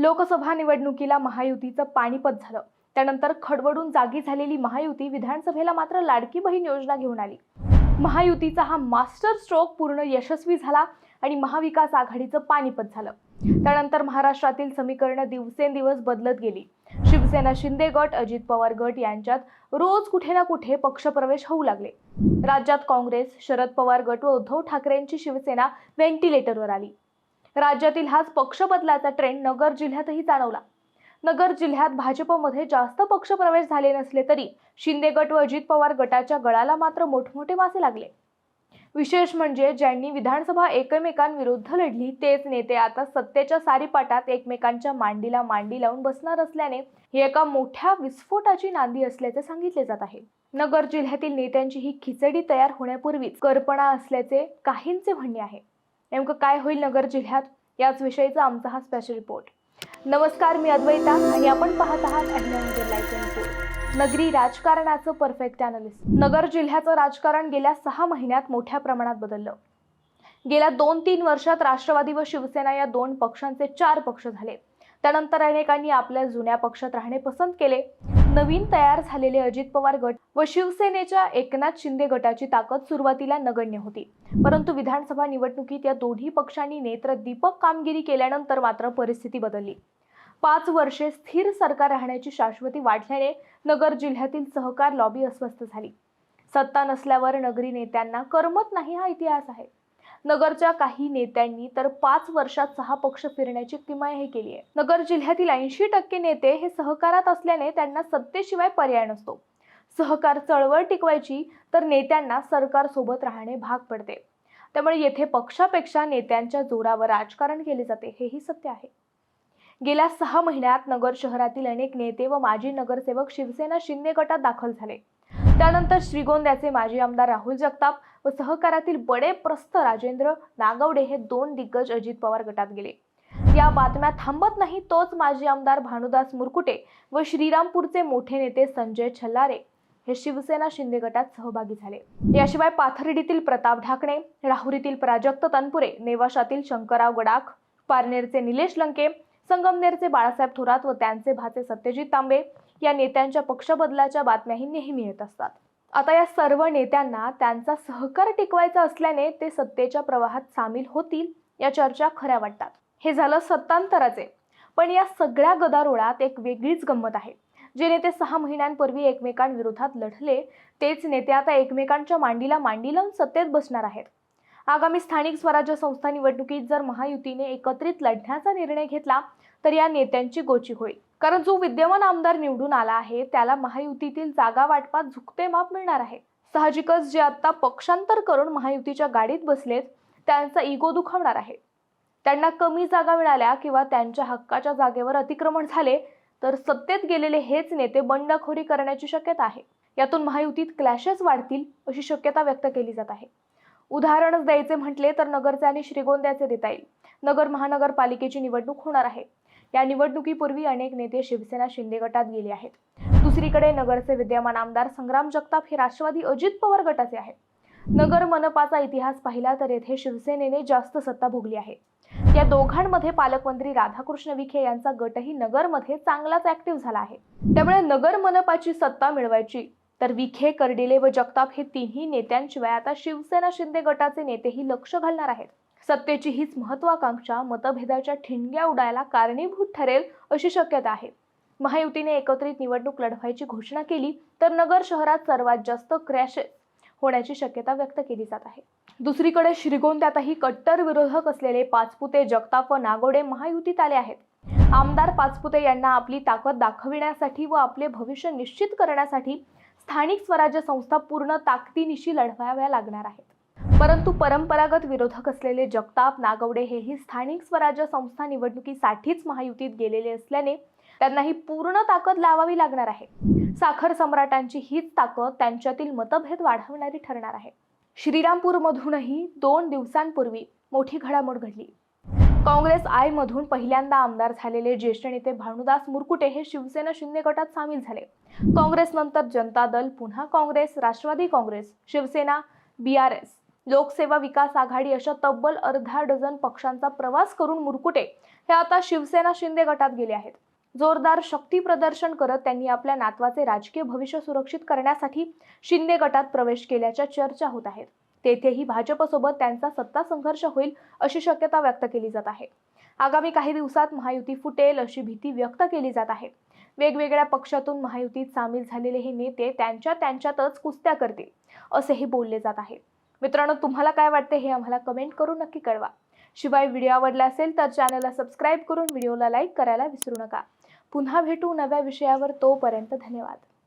लोकसभा निवडणुकीला महायुतीचं पाणीपत झालं. त्यानंतर खडबडून जागी झालेली महायुती विधानसभेला मात्र लाडकी बहीण योजना घेऊन आली. महायुतीचा हा मास्टर स्ट्रोक पूर्ण यशस्वी झाला आणि महाविकास आघाडीचं पाणीपत झालं. त्यानंतर महाराष्ट्रातील समीकरणं दिवसेंदिवस बदलत गेली. शिवसेना शिंदे गट अजित पवार गट यांच्यात रोज कुठे ना कुठे पक्षप्रवेश होऊ लागले. राज्यात काँग्रेस शरद पवार गट व उद्धव ठाकरेंची शिवसेना व्हेंटिलेटरवर आली. राज्यातील हाच पक्ष बदलाचा ट्रेंड नगर जिल्ह्यातही जाणवला. नगर जिल्ह्यात भाजपमध्ये जास्त पक्षप्रवेश झाले नसले तरी शिंदे गट व अजित पवार गटाच्या गळाला मात्र मोठमोठे मासे लागले. विशेष म्हणजे ज्यांनी विधानसभा एकमेकांविरुद्ध लढली तेच नेते आता सत्तेच्या सारीपाटात एकमेकांच्या मांडीला मांडी लावून बसणार असल्याने ही एका मोठ्या विस्फोटाची नांदी असल्याचे सांगितले जात आहे. नगर जिल्ह्यातील नेत्यांची ही खिचडी तयार होण्यापूर्वीच कर्पणा असल्याचे काहींचे म्हणणे आहे. नेमकं काय होईल नगर जिल्ह्यात? याच विषयीचा आमचा हा स्पेशल रिपोर्ट नमस्कार मी अद्वैता आणि आपण पाहत आहात अहिल्यानगर लाईव्ह रिपोर्ट नगरी राजकारणाचं परफेक्ट अनालिस्ट नगर जिल्ह्याचं राजकारण गेल्या सहा महिन्यात मोठ्या प्रमाणात बदललं. गेल्या दोन तीन वर्षात राष्ट्रवादी व शिवसेना या दोन पक्षांचे चार पक्ष झाले. त्यानंतर अनेकांनी आपल्या जुन्या पक्षात राहणे पसंत केले. नवीन तयार झालेले अजित पवार गट व शिवसेनेच्या एकनाथ शिंदे गटाची ताकद सुरुवातीला नगण्य होती. परंतु विधानसभा निवडणुकीत या दोन्ही पक्षांनी नेत्रदीपक कामगिरी केल्यानंतर मात्र परिस्थिती बदलली. पाच वर्षे स्थिर सरकार राहण्याची शाश्वती वाढल्याने नगर जिल्ह्यातील सहकार लॉबी अस्वस्थ झाली. सत्ता नसल्यावर नगरी नेत्यांना करमत नाही हा इतिहास आहे. नगरच्या काही नेत्यांनी तर पाच वर्षात सहा पक्ष फिरण्याची किमयाही केली आहे. नगर जिल्ह्यातील ऐंशी टक्के नेते हे सहकारात असल्याने त्यांना सत्तेशिवाय पर्याय नसतो. सहकार चळवळ टिकवायची तर नेत्यांना सरकारसोबत राहणे भाग पडते. त्यामुळे येथे पक्षापेक्षा नेत्यांच्या जोरावर राजकारण केले जाते हेही सत्य आहे. गेल्या सहा महिन्यात नगर शहरातील अनेक नेते व माजी नगरसेवक शिवसेना शिंदे गटात दाखल झाले. त्यानंतर श्रीगोंद्याचे माजी आमदार राहुल जगताप व सहकारातील बडे प्रस्थ राजेंद्र नागवडे हे दोन दिग्गज अजित पवार गटात गेले. या बातम्या थांबत नाही तोच माजी आमदार भानुदास मुरकुटे व श्रीरामपूरचे मोठे नेते संजय छल्लारे हे शिवसेना शिंदे गटात सहभागी झाले. याशिवाय पाथर्डीतील प्रताप ढाकणे राहुरीतील प्राजक्त तनपुरे नेवाशातील शंकरराव गडाख पारनेरचे निलेश लंके संगमनेरचे बाळासाहेब थोरात व त्यांचे भाचे सत्यजित तांबे या नेत्यांच्या पक्षबदलाच्या बातम्याही नेहमी येत असतात. आता या सर्व नेत्यांना त्यांचा सहकार टिकवायचा असल्याने ते सत्तेच्या प्रवाहात सामील होतील या चर्चा खऱ्या वाटतात. हे झालं सत्तांतराचे. पण या सगळ्या गदारोळात एक वेगळीच गंमत आहे. जे नेते सहा महिन्यांपूर्वी एकमेकांविरोधात लढले तेच नेते आता एकमेकांच्या मांडीला मांडी लावून सत्तेत बसणार आहेत. आगामी स्थानिक स्वराज्य संस्था निवडणुकीत जर महायुतीने एकत्रित लढण्याचा निर्णय घेतला तर या नेत्यांची गोची होईल. कारण जो विद्यमान आमदार निवडून आला आहे त्याला महायुतीतील जागा वाटपात झुकते माप मिळणार आहे. साहजिकच जे आता पक्षांतर करून महायुतीच्या गाडीत बसलेत त्यांचा इगो दुखावणार आहे. त्यांना कमी जागा मिळाल्या किंवा त्यांच्या हक्काच्या जागेवर अतिक्रमण झाले तर सत्तेत गेलेले हेच नेते बंडखोरी करण्याची शक्यता आहे. यातून महायुतीत क्लॅशेस वाढतील अशी शक्यता व्यक्त केली जात आहे. उदाहरणच द्यायचे म्हटले तर नगरचे आणि श्रीगोंद्याचे देता येईल. नगर महानगरपालिकेची निवडणूक होणार आहे. या निवडणुकीपूर्वी अनेक नेते शिवसेना शिंदे गटात गेले आहेत. दुसरीकडे नगरचे विद्यमान आमदार संग्राम जगताप हे राष्ट्रवादी अजित पवार गटाचे आहेत. नगर मनपाचा इतिहास पाहिला तर येथे शिवसेनेने जास्त सत्ता भोगली आहे. या दोघांमध्ये पालकमंत्री राधाकृष्ण विखे यांचा गटही नगरमध्ये चांगलाच ऍक्टिव्ह झाला आहे. त्यामुळे नगर मनपाची सत्ता मिळवायची तर विखे कर्डिले व जगताप हे तिन्ही नेत्यांशिवाय आता शिवसेना शिंदे गटाचे नेतेही लक्ष घालणार आहेत. सत्तेची हीच महत्वाकांक्षा मतभेदाच्या ठिणग्या उडायला कारणीभूत ठरेल अशी शक्यता आहे. महायुतीने एकत्रित निवडणूक लढवायची घोषणा केली तर नगर शहरात सर्वात जास्त क्रॅशेस होण्याची शक्यता व्यक्त केली जात आहे. दुसरीकडे श्रीगोंद्यातही कट्टर विरोधक असलेले पाचपुते जगताप व नागोडे महायुतीत आले आहेत. आमदार पाचपुते यांना आपली ताकद दाखविण्यासाठी व आपले भविष्य निश्चित करण्यासाठी स्थानिक स्वराज्य संस्था पूर्ण ताकदीनिशी लढवाव्या लागणार आहेत. परंतु परंपरागत विरोधक असलेले जगताप नागवडे हेही स्थानिक स्वराज्य संस्था निवडणुकीसाठीच महायुतीत गेलेले असल्याने त्यांना ही पूर्ण ताकद लावावी लागणार आहे. साखर सम्राटांची हीच ताकद त्यांच्यातील मतभेद वाढवणारी ठरणार आहे. श्रीरामपूरमधूनही दोन दिवसांपूर्वी मोठी घडामोड घडली. काँग्रेस आयमधून पहिल्यांदा आमदार झालेले ज्येष्ठ नेते भानुदास मुरकुटे हे शिवसेना शिंदे गटात सामील झाले. काँग्रेसनंतर जनता दल पुन्हा Congress Rashtrawadi Congress Shivsena B R S Lokseva Vikas Aghadi अशा तब्बल अर्धा डझन पक्षांचा प्रवास करून मुरकुटे हे आता शिवसेना शिंदे गटात गेले आहेत. जोरदार शक्ती प्रदर्शन करत त्यांनी आपल्या नातवाचे राजकीय भविष्य सुरक्षित करण्यासाठी शिंदे गटात प्रवेश केल्याच्या चर्चा होत आहेत. तेथेही भाजपसोबत त्यांचा सत्ता संघर्ष होईल अशी शक्यता व्यक्त केली जात आहे. आगामी काही दिवसात महायुती फुटेल अशी भीती व्यक्त केली जात आहे. वेगवेगळ्या पक्षातून महायुतीत सामील झालेले हे नेते त्यांच्या त्यांच्यातच कुस्त्या करतील असेही बोलले जात आहे. मित्रांनो तुम्हाला काय वाटते हे आम्हाला कमेंट करून नक्की कळवा. शिवाय व्हिडिओ आवडला असेल तर चॅनलला सबस्क्राईब करून व्हिडिओला लाईक करायला विसरू नका. पुन्हा भेटू नव्या विषयावर तोपर्यंत धन्यवाद.